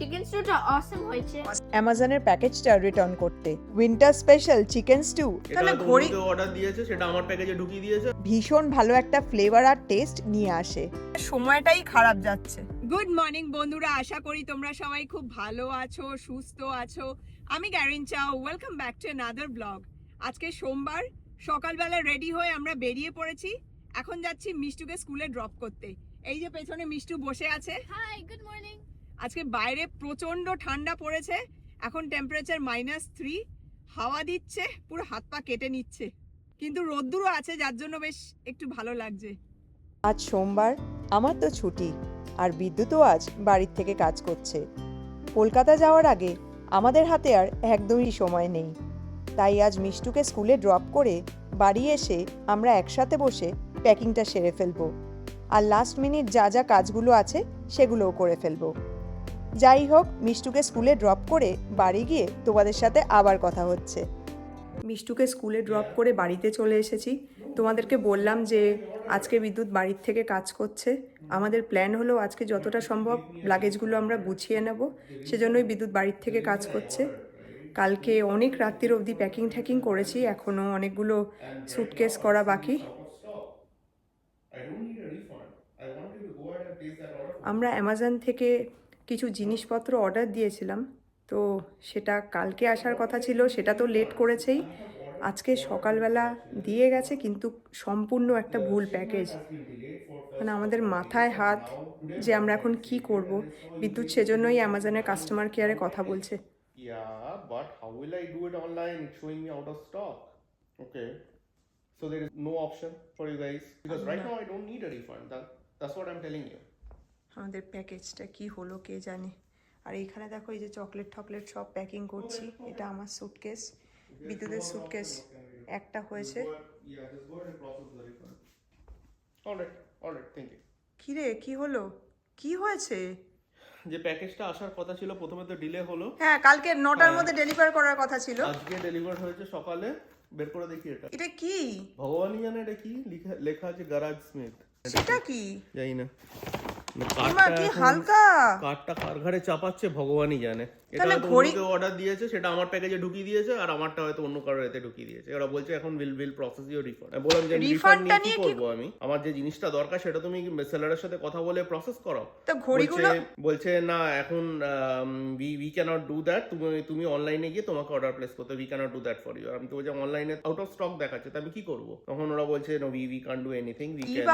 Chicken স্টুটা অসম হয়েছে। অ্যামাজনের প্যাকেজটা রিটার্ন করতে। উইন্টার স্পেশাল চিকেন স্টু তাহলে ঘড়ি অর্ডার দিয়েছে সেটা আমার প্যাকেজে ঢুকিয়ে দিয়েছে। ভীষণ ভালো একটা ফ্লেভার আর টেস্ট নিয়ে আসে। সময়টাই খারাপ যাচ্ছে। গুড মর্নিং বন্ধুরা। আশা করি তোমরা সবাই খুব ভালো আছো সুস্থ আছো। আমি গ্যারিন চাও welcome back to another blog আজকে সোমবার সকালবেলা রেডি হয়ে আমরা বেরিয়ে পড়েছি। এখন যাচ্ছি মিষ্টুকে স্কুলে ড্রপ করতে। এই যে পেছনে মিষ্টু বসে আছে। হাই গুড মর্নিং আজকে বাইরে প্রচণ্ড ঠান্ডা পড়েছে, এখন টেম্পারেচার মাইনাস থ্রি হাওয়া দিচ্ছে, পুরো হাত পা কেটে নিচ্ছে। কিন্তু রোদ্দুরও আছে, যার জন্য বেশ একটু ভালো লাগছে। আজ সোমবার, আমার তো ছুটি, আর বিদ্যুৎও আজ বাড়ির থেকে কাজ করছে। কলকাতা যাওয়ার আগে আমাদের হাতে আর একদমই সময় নেই। তাই আজ মিষ্টুকে স্কুলে ড্রপ করে বাড়ি এসে আমরা একসাথে বসে প্যাকিংটা সেরে ফেলব। আর লাস্ট মিনিট যা যা কাজগুলো আছে, সেগুলোও করে ফেলব। যাই হোক, মিষ্টুকে স্কুলে ড্রপ করে বাড়ি গিয়ে তোমাদের সাথে আবার কথা হচ্ছে। মিষ্টুকে স্কুলে ড্রপ করে বাড়িতে চলে এসেছি। তোমাদেরকে বললাম যে, আজকে বিদ্যুৎ বাড়ির থেকে কাজ করছে। আমাদের প্ল্যান হলো আজকে যতটা সম্ভব লাগেজগুলো আমরা গুছিয়ে নেব। সেজন্যই বিদ্যুৎ বাড়ির থেকে কাজ করছে। কালকে অনেক রাত্রির অবধি প্যাকিং ট্যাকিং করেছি এখনও অনেকগুলো সুটকেস করা বাকি। আমরা অ্যামাজন থেকে কিছু জিনিসপত্র অর্ডার দিয়েছিলাম। তো সেটা কালকে আসার কথা ছিল সেটা তো লেট করেছেই। আজকে সকালবেলা দিয়ে গেছে কিন্তু সম্পূর্ণ একটা ভুল প্যাকেজ মানে আমাদের মাথায় হাত যে আমরা এখন কি করব। বিদ্যুৎ সেজন্যই অ্যামাজনের কাস্টমার কেয়ারে কথা বলছে। আমাদের প্যাকেজটা কি হলো কে জানে। আর এইখানে দেখো এই যে চকলেট টকলেট সব প্যাকিং করছি। এটা আমার সুটকেস বিদ্যুতের সুটকেস একটা হয়েছে। You. কি রে কি হলো? কি হয়েছে? যে প্যাকেজটা আসার কথা ছিল প্রথমে তো ডিলে হলো। হ্যাঁ কালকে নটার মধ্যে ডেলিভার করার কথা ছিল। আজকে ডেলিভার হয়েছে সকালে বের করে দেখি এটা। এটা কি? ভগবানই জানে এটা কি লেখা লেখা আছে গারাজ স্মিথ সেটা কি? জানি না। মা কার্ডটা হালকা? কার্ডটা কার ঘাড়ে চাপাচ্ছে ভগবানই জানে। তাহলে হয়তো ঘড়ি- অর্ডার দিয়েছে সেটা আমার প্যাকেজে ঢুকিয়ে দিয়েছে আর আমারটা হয়তো অন্য কারোর এতে ঢুকিয়ে দিয়েছে। ওরা বলছে এখন উইল উইল প্রসেস রিফান্ড আমি বললাম যে রিফান্ড নিয়ে কি করব আমি? আমার যে জিনিসটা দরকার সেটা তুমি সেলারের সাথে কথা বলে প্রসেস করো। তো ঘড়িগুলো বলছে- না এখন we we cannot do that তুমি তুমি অনলাইনে গিয়ে তোমাকে অর্ডার প্লেস করতে we cannot do that for you আমি তো বলছি অনলাইনে আউট অফ স্টক দেখাচ্ছে। তো আমি কি করব? তখন ওরা বলছে no we we can do anything we can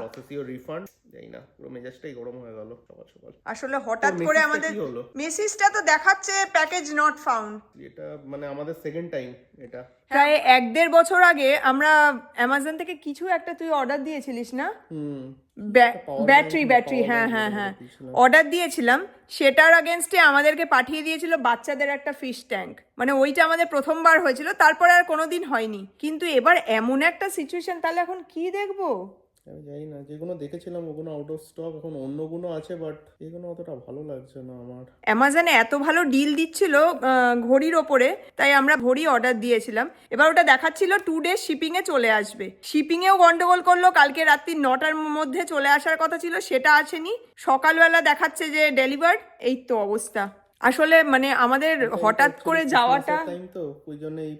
process refund জানি না পুরো মেজাজটাই গরম হয়ে গেল সকাল সকাল আসলে হঠাৎ করে আমাদের মেসেজটা তো দেখাচ্ছে প্যাকেজ নট ফাউন্ড এটা মানে আমাদের সেকেন্ড টাইম এটা। প্রায় এক দেড় বছর আগে আমরা অ্যামাজন থেকে কিছু একটা তুই অর্ডার দিয়েছিলিস না? ব্যাটারি ব্যাটারি হ্যাঁ হ্যাঁ হ্যাঁ। অর্ডার দিয়েছিলাম সেটার আগেনস্টে আমাদেরকে পাঠিয়ে দিয়েছিল বাচ্চাদের একটা ফিশ ট্যাঙ্ক মানে ওইটা আমাদের প্রথমবার হয়েছিল তারপরে আর কোনোদিন হয়নি। কিন্তু এবার এমন একটা সিচুয়েশন তাহলে এখন কি দেখব? আমি জানি না, যেগুলো দেখেছিলাম ওগুলো আউট অফ স্টক এখন অন্যগুলো আছে বাট এগুলো অতটা ভালো লাগছে না আমার। অ্যামাজনে এত ভালো ডিল দিচ্ছিল ঘড়ির ওপরে, তাই আমরা ঘড়ি অর্ডার দিয়েছিলাম। এবার ওটা দেখাচ্ছিল টু ডেজ শিপিংয়ে চলে আসবে। শিপিংয়েও গন্ডগোল করল, কালকে রাত্রি নটার মধ্যে চলে আসার কথা ছিল, সেটা আসেনি। সকালবেলা দেখাচ্ছে যে ডেলিভার্ড এই তো অবস্থা। আসলে মানে আমাদের হঠাৎ করে যাওয়াটা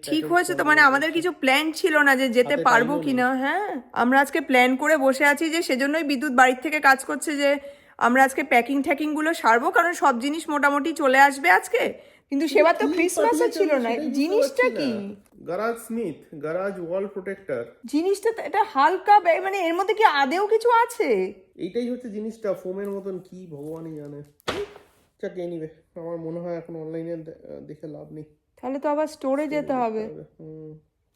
ঠিক হয়েছে তো মানে আমাদের কিছু প্ল্যান ছিল না যে যেতে পারব কিনা হ্যাঁ? আমরা আজকে প্ল্যান করে বসে আছি যে সেজন্যই বিদ্যুৎ বাড়ির থেকে কাজ করছে যে আমরা আজকে প্যাকিং ট্যাকিংগুলো সারবো কারণ সব জিনিস মোটামুটি চলে আসবে আজকে। কিন্তু সেবার তো কি ক্রিসমাসও পাঠিয়েছে ছিল না। জিনিসটা কি। গারাজ স্মিথ গারাজ ওয়াল প্রোটেক্টর জিনিসটা এটা হালকা মানে এর মধ্যে কি আদেও কিছু আছে? এইটাই হচ্ছে জিনিসটা ফোমের মতন কি ভগবানই জানে। যাক এনিওয়ে আমার মনে হয় এখন অনলাইনে দেখে লাভ নেই। তাহলে তো আবার স্টোরে যেতে হবে।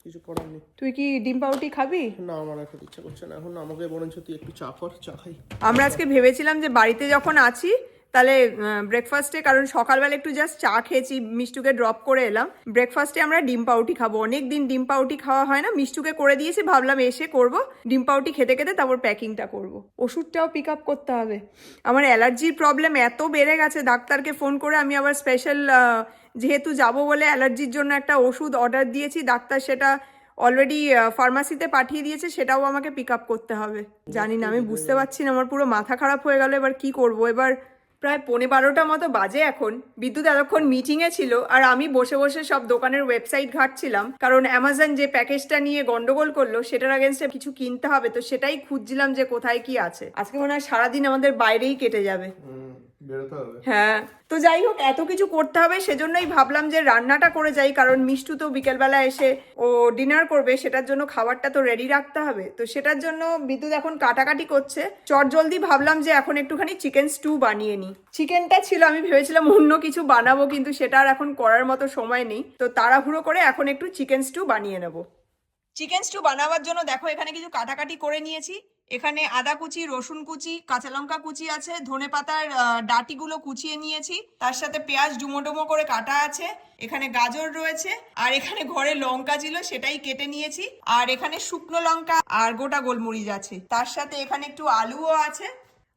কিছু করার নেই। তুই কি ডিম পাউটি খাবি? না আমার এখন ইচ্ছা করছে না। এখন আমাকে বরঞ্চ তুই একটু চা কর চা খাই। আমরা আজকে ভেবেছিলাম যে বাড়িতে যখন আছি তাহলে ব্রেকফাস্টে কারণ সকালবেলা একটু জাস্ট চা খেয়েছি, মিষ্টুকে ড্রপ করে এলাম। ব্রেকফাস্টে আমরা ডিম পাউটি খাব। অনেক দিন ডিম পাউটি খাওয়া হয় না। মিষ্টুকে করে দিয়েছি, ভাবলাম এসে করব। ডিম পাউটি খেতে খেতে তারপর প্যাকিংটা করব। ওষুধটাও পিক আপ করতে হবে। আমার অ্যালার্জির প্রবলেম এত বেড়ে গেছে, ডাক্তারকে ফোন করে আমি আবার স্পেশাল যেহেতু যাব বলে অ্যালার্জির জন্য একটা ওষুধ অর্ডার দিয়েছি, ডাক্তার সেটা অলরেডি ফার্মাসিতে পাঠিয়ে দিয়েছে, সেটাও আমাকে পিক আপ করতে হবে। জানি না, আমি বুঝতে পারছি না, আমার পুরো মাথা খারাপ হয়ে গেল, এবার কি করব? এবার প্রায় পৌনে বারোটা মতো বাজে এখন। বিদ্যুৎ এতক্ষণ মিটিংয়ে ছিল আর আমি বসে বসে সব দোকানের ওয়েবসাইট ঘাটছিলাম। কারণ অ্যামাজন যে প্যাকেজটা নিয়ে গন্ডগোল করল, সেটার আগেনস্টে কিছু কিনতে হবে, তো সেটাই খুঁজছিলাম যে কোথায় কি আছে। আজকে মনে হয় সারাদিন আমাদের বাইরেই কেটে যাবে। হ্যাঁ তো যাই হোক এত কিছু করতে হবে সেজন্যই ভাবলাম যে রান্নাটা করে যাই কারণ মিষ্টু তো বিকেলবেলা এসে ও ডিনার করবে সেটার জন্য খাবারটা তো রেডি রাখতে হবে। তো সেটার জন্য বিদ্যুৎ এখন কাটাকাটি করছে। চট জলদি ভাবলাম যে এখন একটুখানি চিকেন স্টু বানিয়ে নিই। চিকেনটা ছিল আমি ভেবেছিলাম অন্য কিছু বানাবো কিন্তু সেটা আর এখন করার মতো সময় নেই। তো তাড়াহুড়ো করে এখন একটু চিকেন স্টু বানিয়ে নেব। চিকেন স্টু বানাবার জন্য দেখো এখানে কিছু কাটাকাটি করে নিয়েছি। এখানে আদা কুচি রসুন কুচি কাঁচা লঙ্কা কুচি আছে ধনে পাতার ডাঁটিগুলো কুচিয়ে নিয়েছি। তার সাথে পেঁয়াজ ডুমো ডুমো করে কাটা আছে। এখানে গাজর রয়েছে। আর এখানে ঘরে লঙ্কা ছিল সেটাই কেটে নিয়েছি। আর এখানে শুকনো লঙ্কা আর গোটা গোলমরিচ আছে। তার সাথে এখানে একটু আলুও আছে।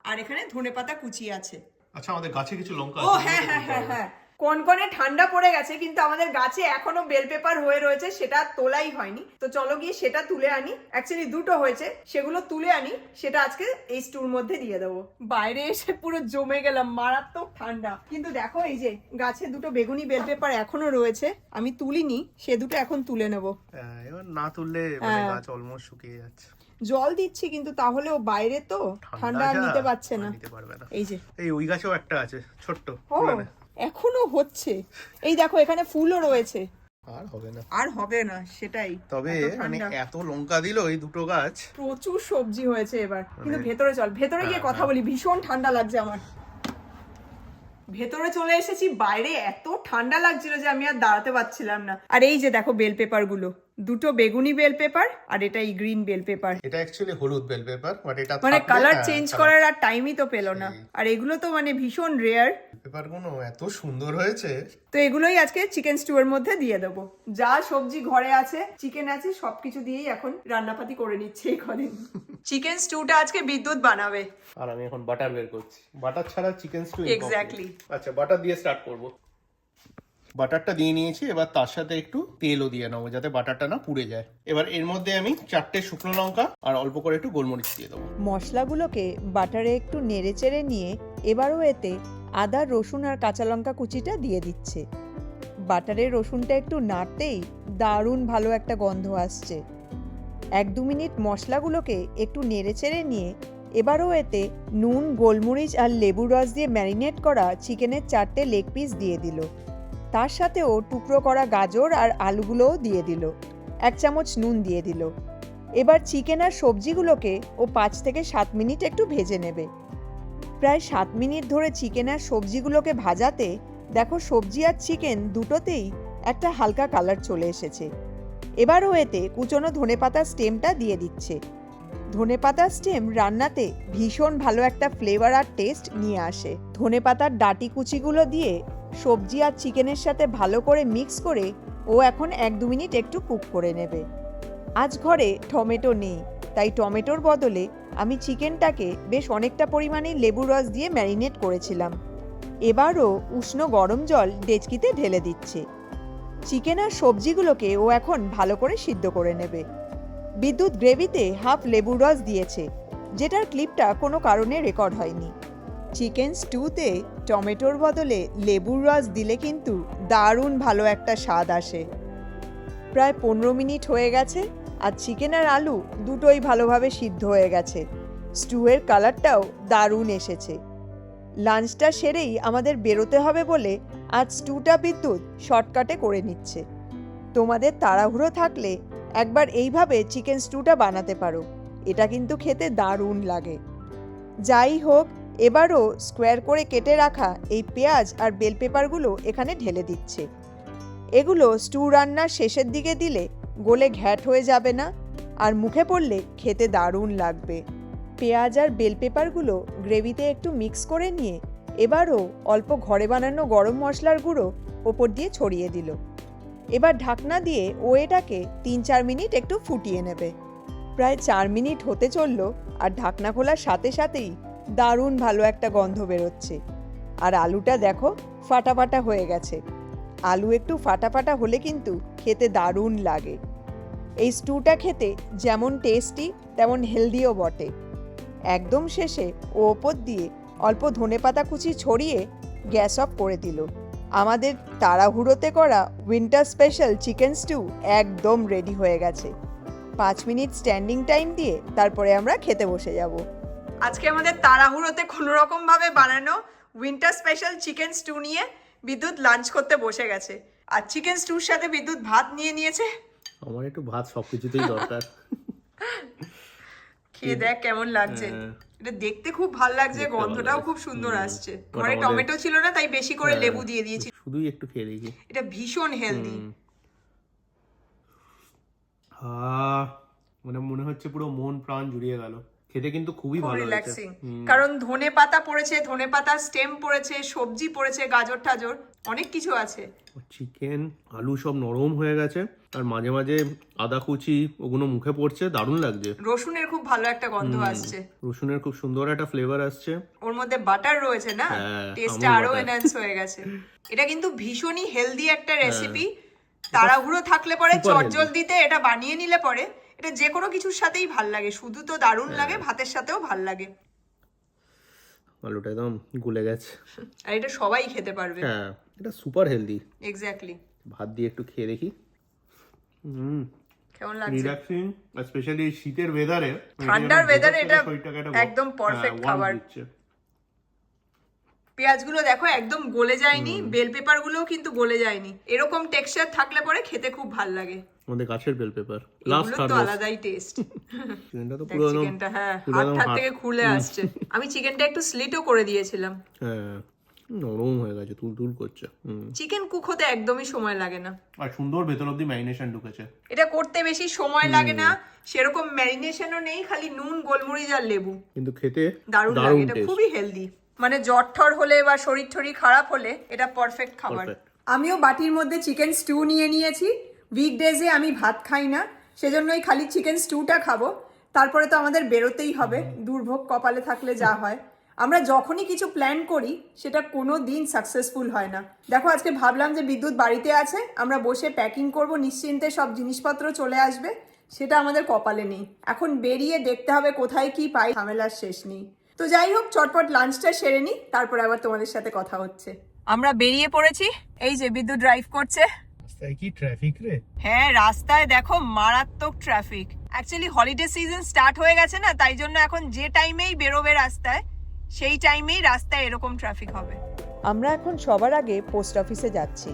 আর এখানে ধনে পাতা কুচি আছে। আচ্ছা আমাদের গাছে কিছু লঙ্কা ও হ্যাঁ হ্যাঁ হ্যাঁ হ্যাঁ। কনকনে ঠান্ডা পড়ে গেছে কিন্তু আমাদের গাছে এখনও বেল পেপার হয়ে রয়েছে সেটা তোলাই হয়নি। তো চলো গিয়ে সেটা তুলে আনি। অ্যাকচুয়ালি দুটো হয়েছে সেগুলো তুলে আনি সেটা আজকে এই স্টুর মধ্যে দিয়ে দেবো। বাইরে এসে পুরো জমে গেলাম মারাত্মক ঠান্ডা। কিন্তু দেখো এই যে গাছে দুটো বেগুনি বেল পেপার এখনও রয়েছে আমি তুলিনি সে দুটো এখন তুলে নেব। হ্যাঁ, না তুললে মানে হ্যাঁ। গাছ অলমোস্ট শুকিয়ে যাচ্ছে। জল দিচ্ছি কিন্তু তাহলেও বাইরে তো ঠান্ডা নিতে পারছে না। এই যে। এই ওই গাছেও একটা আছে ছোট্ট। এখনও হচ্ছে। এই দেখো এখানে ফুলও রয়েছে। আর হবে না। আর হবে না সেটাই। তবে মানে এত লঙ্কা দিল এই দুটো গাছ। প্রচুর সবজি হয়েছে এবার। কিন্তু মানে- ভেতরে চল ভেতরে গিয়ে হ্যাঁ, কথা হ্যাঁ। বলি ভীষণ ঠান্ডা লাগছে আমার। ভেতরে চলে এসেছি বাইরে এত ঠান্ডা লাগছিল যে আমি আর দাঁড়াতে পারছিলাম না। আর এই যে দেখো বেল পেপারগুলো দুটো বেগুনি বেল পেপার আর এটা এই গ্রিন বেল পেপার। এটা অ্যাকচুয়ালি হলুদ বেল পেপার বাট এটা মানে কালার হ্যাঁ, চেঞ্জ করার আর টাইমই তো পেল না। আর এগুলো তো মানে ভীষণ রেয়ার পেপারগুলো এত সুন্দর হয়েছে। তো এগুলোই আজকে চিকেন স্টু এর মধ্যে দিয়ে দেবো। যা সবজি ঘরে আছে চিকেন আছে সবকিছু দিয়েই এখন রান্নাপাতি করে নিচ্ছে এই কদিন। চিকেন স্টুটা আজকে বিদ্যুৎ বানাবে। আর আমি এখন বাটার বের করছি। বাটার ছাড়া চিকেন স্টু Exactly. আচ্ছা বাটার দিয়ে স্টার্ট করব। বাটারটা দিয়ে নিয়েছি, এবার তার সাথে একটু তেলও দিয়ে নেব যাতে বাটারটা না পুড়ে যায়। এবার এর মধ্যে আমি চারটে শুকনো লঙ্কা আর অল্প করে একটু গোলমরিচ দিয়ে দেবো। মশলাগুলোকে বাটারে একটু নেড়ে চেড়ে নিয়ে এবারও এতে আদা, রসুন আর কাঁচা লঙ্কা কুচিটা দিয়ে দিচ্ছে। বাটারে রসুনটা একটু নাড়তেই দারুণ ভালো একটা গন্ধ আসছে। এক দু মিনিট মশলাগুলোকে একটু নেড়ে চেড়ে নিয়ে এবারও এতে নুন, গোলমরিচ আর লেবুর রস দিয়ে ম্যারিনেট করা চিকেনের চারটে লেগ পিস দিয়ে দিল। তার সাথেও টুকরো করা গাজর আর আলুগুলোও দিয়ে দিল। এক চামচ নুন দিয়ে দিল। এবার চিকেন আর সবজিগুলোকে ও পাঁচ থেকে সাত মিনিট একটু ভেজে নেবে। প্রায় সাত মিনিট ধরে চিকেন আর সবজিগুলোকে ভাজাতে দেখো সবজি আর চিকেন দুটোতেই একটা হালকা কালার চলে এসেছে। এবারও এতে কুচনো ধনেপাতার স্টেমটা দিয়ে দিচ্ছে। ধনেপাতার স্টেম রান্নাতে ভীষণ ভালো একটা ফ্লেভার আর টেস্ট নিয়ে আসে। ধনেপাতার ডাটি কুচিগুলো দিয়ে সবজি আর চিকেনের সাথে ভালো করে মিক্স করে ও এখন এক দু মিনিট একটু কুক করে নেবে। আজ ঘরে টমেটো নেই, তাই টমেটোর বদলে আমি চিকেনটাকে বেশ অনেকটা পরিমাণে লেবু রস দিয়ে ম্যারিনেট করেছিলাম। এবারও উষ্ণ গরম জল ডেচকিতে ঢেলে দিচ্ছে। চিকেন আর সবজিগুলোকে ও এখন ভালো করে সিদ্ধ করে নেবে। বিদ্যুৎ গ্রেভিতে হাফ লেবুর রস দিয়েছে, যেটার ক্লিপটা কোনো কারণে রেকর্ড হয়নি। চিকেন স্টুতে টমেটোর বদলে লেবুর রস দিলে কিন্তু দারুণ ভালো একটা স্বাদ আসে। প্রায় পনেরো মিনিট হয়ে গেছে আর চিকেন আর আলু দুটোই ভালোভাবে সিদ্ধ হয়ে গেছে। স্টুয়ের কালারটাও দারুণ এসেছে। লাঞ্চটা সেরেই আমাদের বেরোতে হবে বলে আজ স্টুটা বিদ্যুৎ শর্টকাটে করে নিচ্ছে। তোমাদের তাড়াহুড়ো থাকলে একবার এইভাবে চিকেন স্টুটা বানাতে পারো। এটা কিন্তু খেতে দারুণ লাগে। যাই হোক এবারও স্কোয়ার করে কেটে রাখা এই পেঁয়াজ আর বেল পেপারগুলো এখানে ঢেলে দিচ্ছে। এগুলো স্টু রান্নার শেষের দিকে দিলে গোলে ঘ্যাট হয়ে যাবে না আর মুখে পড়লে খেতে দারুণ লাগবে। পেঁয়াজ আর বেল পেপারগুলো গ্রেভিতে একটু মিক্স করে নিয়ে এবারও অল্প ঘরে বানানো গরম মশলার গুঁড়ো ওপর দিয়ে ছড়িয়ে দিল। এবার ঢাকনা দিয়ে ও এটাকে তিন চার মিনিট একটু ফুটিয়ে নেবে। প্রায় চার মিনিট হতে চলল আর ঢাকনা খোলার সাথে সাথেই দারুণ ভালো একটা গন্ধ বেরোচ্ছে। আর আলুটা দেখো ফাটা ফাটা হয়ে গেছে। আলু একটু ফাটা ফাটা হলে কিন্তু খেতে দারুণ লাগে। এই স্টুটা খেতে যেমন টেস্টি, তেমন হেলদিও বটে। একদম শেষে ও ওপর দিয়ে অল্প ধনেপাতা কুচি ছড়িয়ে গ্যাস অফ করে দিল। আমাদের তাড়াহুড়োতে করা উইন্টার স্পেশাল চিকেন স্টু একদম রেডি হয়ে গেছে। পাঁচ মিনিট স্ট্যান্ডিং টাইম দিয়ে তারপরে আমরা খেতে বসে যাব। আজকে আমাদের তাড়াহুড়োতে কোনো রকম ভাবে বানানো উইন্টার স্পেশাল চিকেন স্টু নিয়ে বিদ্যুৎ লাঞ্চ করতে বসে গেছে। আর চিকেন স্টুর সাথে বিদ্যুৎ ভাত নিয়ে নিয়েছে। আমার একটু ভাত সব কিছুতেই দরকার। খেয়ে দেখ কেমন লাগছে। হ্যাঁ। এটা দেখতে খুব ভালো লাগছে গন্ধটাও খুব সুন্দর আসছে। ঘরে টমেটো ছিল না তাই বেশি করে হ্যাঁ। লেবু দিয়ে দিয়েছি। শুধুই একটু খেয়ে দেখি। এটা ভীষণ হেলদি মানে মনে হচ্ছে পুরো মন প্রাণ জুড়িয়ে গেল। খেতে কিন্তু খুবই ভালো রিল্যাক্সিং হুম। কারণ ধনে পাতা পড়েছে ধনে পাতার স্টেম পড়েছে সবজি পড়েছে গাজর টাজর অনেক কিছু আছে। চিকেন আলু সব নরম হয়ে গেছে আর মাঝে মাঝে আদা কুচি ওগুলো মুখে পড়ছে দারুণ লাগছে। রসুনের খুব ভালো একটা গন্ধ আসছে। রসুনের খুব সুন্দর একটা ফ্লেভার আসছে। ওর মধ্যে বাটার রয়েছে না? হ্যাঁ, টেস্টটা আরও। এনহ্যান্স হয়ে গেছে। এটা কিন্তু ভীষণই হেলদি একটা রেসিপি তাড়াহুড়ো থাকলে পরে হ্যাঁ। Super চটজল দিতে এটা বানিয়ে নিলে পরে এটা যে কোনো কিছুর সাথেই ভালো লাগে। শুধু তো দারুণ হ্যাঁ। লাগে ভাতের সাথেও ভালো লাগে। আলুটা একদম গুলে গেছে। আর এটা সবাই খেতে পারবে। হ্যাঁ এটা সুপার হেলদি এক্স্যাক্টলি ভাত দিয়ে একটু খেয়ে দেখি। হুম কেমন লাগছে? রিল্যাক্সিং স্পেশালি শীতের ওয়েদারে ঠান্ডার weather এ এটা একদম পারফেক্ট খাবার। পেঁয়াজগুলো দেখো একদম গলে যায়নি বেল পেপার গুলোও কিন্তু গলে যায়নি। এরকম টেক্সচার থাকলে পরে খেতে খুব ভালো লাগে। আমাদের গাছের বেল পেপার লাস্ট হারভেস্ট আলাদাই টেস্ট চিকেনটা তো পুরো চিকেনটা হ্যাঁ হাত থেকে খুলে আসছে। আমি চিকেনটা একটু স্লিটও করে দিয়েছিলাম। হ্যাঁ নরম হয়ে গেছে তুল তুল করছে চিকেন কুক হতে একদমই সময় লাগে না। আর সুন্দর ভেতর অব্দি ম্যারিনেশন ঢুকেছে। এটা করতে বেশি সময় লাগে না সেরকম ম্যারিনেশনও নেই খালি নুন গোলমরিচ আর লেবু। কিন্তু খেতে দারুণ লাগে এটা খুবই হেলদি মানে জ্বর ঠর হলে বা শরীর টরীর খারাপ হলে এটা পারফেক্ট খাবার। আমিও বাটির মধ্যে চিকেন স্টু নিয়ে নিয়েছি। উইকডেজে আমি ভাত খাই না সেজন্যই খালি চিকেন স্টুটা খাব। তারপরে তো আমাদের বেরোতেই হবে দুর্ভোগ কপালে থাকলে যা হয়। আমরা যখনই কিছু প্ল্যান করি সেটা কোনো দিন সাকসেসফুল হয় না। দেখো আজকে ভাবলাম যে বিদ্যুৎ বাড়িতে আছে আমরা বসে প্যাকিং করব নিশ্চিন্তে সব জিনিসপত্র চলে আসবে সেটা আমাদের কপালে নেই। এখন বেরিয়ে দেখতে হবে কোথায় কি পাই ঝামেলার শেষ নেই। তো যাই হোক চটপট লাঞ্চটা সেরে নিই তারপরে আবার তোমাদের সাথে কথা হচ্ছে। আমরা বেরিয়ে পড়েছি এই যে বিদ্যুৎ ড্রাইভ করছে। কি ট্রাফিক রে? হ্যাঁ রাস্তায় দেখো মারাত্মক traffic actually holiday season start হয়ে গেছে না তাই জন্য এখন যে টাইমেই বেরোবে রাস্তায় সেই টাইমেই রাস্তায় এরকম ট্রাফিক হবে। আমরা এখন সবার আগে পোস্ট অফিসে যাচ্ছি।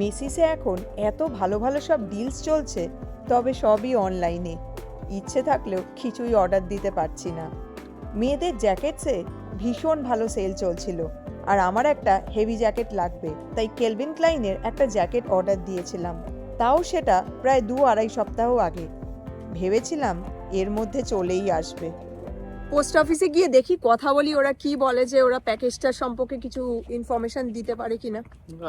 মেসিসে এখন এত ভালো ভালো সব ডিলস চলছে তবে সবই অনলাইনে ইচ্ছে থাকলেও কিছুই অর্ডার দিতে পারছি না। মেয়েদের জ্যাকেটসে ভীষণ ভালো সেল চলছিল। আর আমার একটা হেভি জ্যাকেট লাগবে তাই কেলভিন ক্লাইনের একটা জ্যাকেট অর্ডার দিয়েছিলাম। তাও সেটা প্রায় দু আড়াই সপ্তাহ আগে। ভেবেছিলাম এর মধ্যে চলেই আসবে। পোস্ট অফিসে গিয়ে দেখি কথা বলি ওরা কি বলে যে ওরা প্যাকেজটা সম্পর্কে কিছু ইনফরমেশন দিতে পারে কিনা।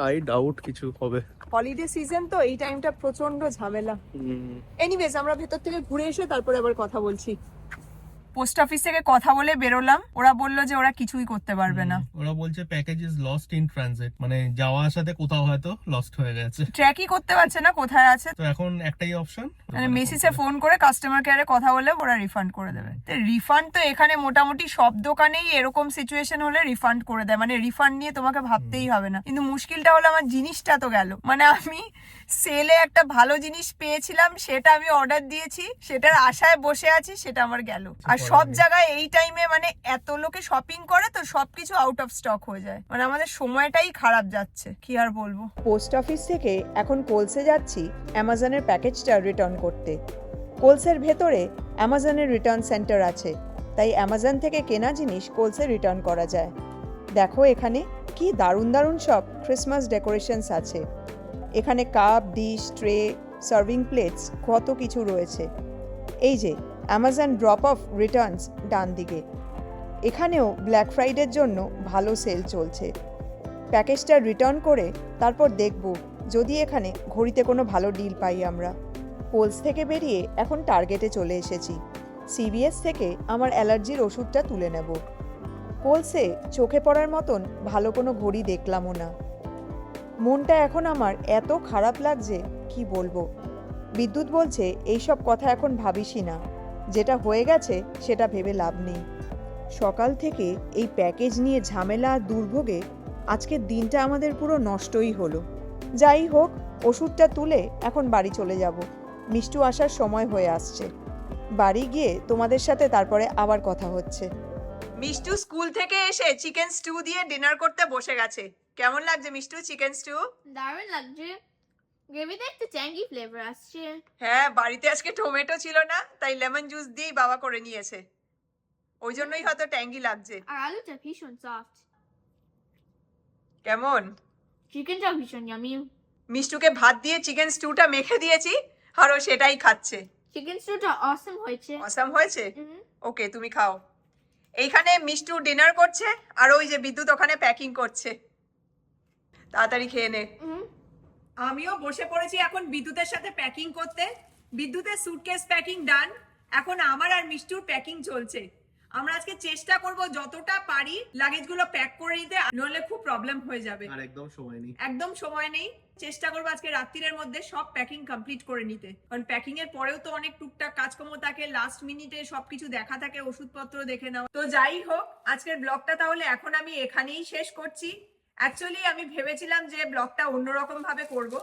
আই ডাউট কিছু হবে। হলিডে সিজন তো এই টাইমটা প্রচণ্ড ঝামেলা। এনিওয়েজ আমরা ভেতর থেকে ঘুরে এসে তারপরে আবার কথা বলছি। পোস্ট অফিস থেকে কথা বলে বেরোলাম। ওরা বলল যে ওরা কিছুই করতে পারবে না। ওরা বলছে package is lost in transit মানে যাওয়া আসাতে কোথাও হয়তো লস্ট হয়ে গেছে। ট্র্যাকই করতে পারছে না কোথায় আছে? তো এখন একটাই অপশন মানে মেসিসে ফোন করে কাস্টমার কেয়ারে কথা বলে ওরা রিফান্ড করে দেবে। রিফান্ড তো এখানে মোটামুটি সব দোকানেই এরকম সিচুয়েশন হলে রিফান্ড করে দেয়। মানে রিফান্ড নিয়ে তোমাকে ভাবতেই হবে না। কিন্তু মুশকিলটা হলো আমার জিনিসটা তো গেল। মানে আমি সেলে একটা ভালো জিনিস পেয়েছিলাম সেটা আমি অর্ডার দিয়েছি সেটার আশায় বসে আছি সেটা আমার গেল। আর সব জায়গায় এই টাইমে মানে এত লোকে শপিং করে তো সবকিছু আউট অফ স্টক হয়ে যায়। মানে আমাদের সময়টাই খারাপ যাচ্ছে কি আর বলব? পোস্ট অফিস থেকে এখন কোলসে যাচ্ছি অ্যামাজনের প্যাকেজটা রিটার্ন করতে। কোলসের ভেতরে অ্যামাজনের রিটার্ন সেন্টার আছে তাই অ্যামাজন থেকে কেনা জিনিস কোলসে রিটার্ন করা যায়। দেখো এখানে কি দারুণ দারুণ সব ক্রিসমাস ডেকোরেশনস আছে। এখানে cup, dish, tray, serving plates, কত কিছু রয়েছে। এই যে, অ্যামাজন ড্রপ অফ রিটার্নস ডান দিকে। এখানেও ব্ল্যাক ফ্রাইডের জন্য ভালো সেল চলছে। প্যাকেজটা রিটার্ন করে তারপর দেখব, যদি এখানে ঘড়িতে কোনো ভালো ডিল পাই আমরা। পোলস থেকে বেরিয়ে এখন টার্গেটে চলে এসেছি। সিবিএস থেকে আমার অ্যালার্জির ওষুধটা তুলে নেব। পোলসে চোখে পড়ার মতন ভালো কোনো ঘড়ি দেখলামও না। মনটা এখন আমার এত খারাপ লাগছে, কি বলব? বিদ্যুৎ বলছে, এইসব কথা এখন ভাবিসই না। যেটা হয়ে গেছে, সেটা ভেবে লাভ নেই। সকাল থেকে এই প্যাকেজ নিয়ে ঝামেলা আর দুর্ভোগে আজকের দিনটা আমাদের পুরো নষ্টই হলো। যাই হোক, ওষুধটা তুলে এখন বাড়ি চলে যাব। মিষ্টু আসার সময় হয়ে আসছে। বাড়ি গিয়ে তোমাদের সাথে তারপরে আবার কথা হচ্ছে। মিষ্টু স্কুল থেকে এসে চিকেন স্টু দিয়ে ডিনার করতে বসে গেছে। কেমন লাগছে মিষ্টু? চিকেন স্টু দারুণ লাগছে। গ্রেভিতে একটা ট্যাঙ্গি ফ্লেভার আসছে। হ্যাঁ বাড়িতে আজকে টমেটো ছিল না তাই লেমন জুস দিয়েই বাবা করে নিয়েছে। ওই জন্যই হয়তো ট্যাঙ্গি লাগছে। আর আলুটা ভীষণ সফট কেমন? চিকেনটা ভীষণ ইয়ামি মিষ্টুকে ভাত দিয়ে চিকেন স্টুটা মেখে দিয়েছি আর ও সেটাই খাচ্ছে। চিকেন স্টুটা অসম হয়েছে। অসাম হয়েছে? ওকে তুমি খাও। এইখানে মিষ্টু ডিনার করছে আর ওই যে বিদ্যুৎ ওখানে প্যাকিং করছে। তাড়াতাড়ি খেয়ে নে। আমিও বসে পড়েছি এখন বিদ্যুতের সাথে প্যাকিং করতে। বিদ্যুতের সুটকেস প্যাকিং ডান এখন আমার আর মিষ্টুর প্যাকিং চলছে। আমরা আজকে চেষ্টা করব যতটা পারি লাগেজগুলো প্যাক করে নিতে নইলে খুব প্রবলেম হয়ে যাবে। আর একদম সময় নেই। একদম সময় নেই। চেষ্টা করব আজকে রাত্রির মধ্যে সব প্যাকিং কমপ্লিট করে নিতে। কারণ প্যাকিং এর পরেও তো অনেক টুকটাক কাজকর্ম থাকে লাস্ট মিনিটে সবকিছু দেখা থাকে ওষুধপত্র দেখে নাও। তো যাই হোক আজকের ব্লগটা তাহলে এখন আমি এখানেই শেষ করছি। অ্যাকচুয়ালি আমি ভেবেছিলাম যে ব্লগটা অন্যরকম ভাবে করব।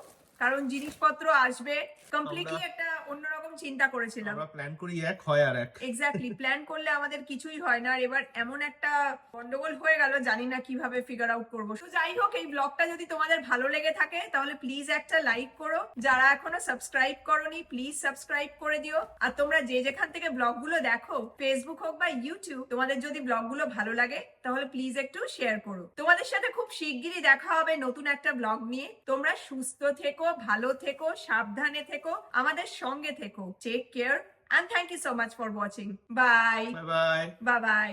কারণ জিনিসপত্র আসবে। কমপ্লিটলি একটা অন্যরকম চিন্তা করেছিলাম। আমরা প্ল্যান করি এক হয় আর এক। এক্স্যাক্টলি প্ল্যান করলে আমাদের কিছুই হয় না। আর এবার এমন একটা গন্ডগোল হয়ে গেল জানি না কীভাবে ফিগার আউট করব। তো যাই হোক এই ব্লগটা যদি তোমাদের ভালো লেগে থাকে তাহলে প্লিজ একটা লাইক করো। যারা এখনও সাবস্ক্রাইব করোনি প্লিজ সাবস্ক্রাইব করে দিও। আর তোমরা যে যেখান থেকে ব্লগগুলো দেখো ফেসবুক হোক বা ইউটিউব তোমাদের যদি ব্লগগুলো ভালো লাগে তাহলে প্লিজ একটু শেয়ার করো। তোমাদের সাথে খুব শিগগিরই দেখা হবে নতুন একটা ব্লগ নিয়ে। তোমরা সুস্থ থেকো ভালো থেকো সাবধানে থেকো আমাদের সঙ্গে থেকো। Take care and thank you so much for watching bye bye bye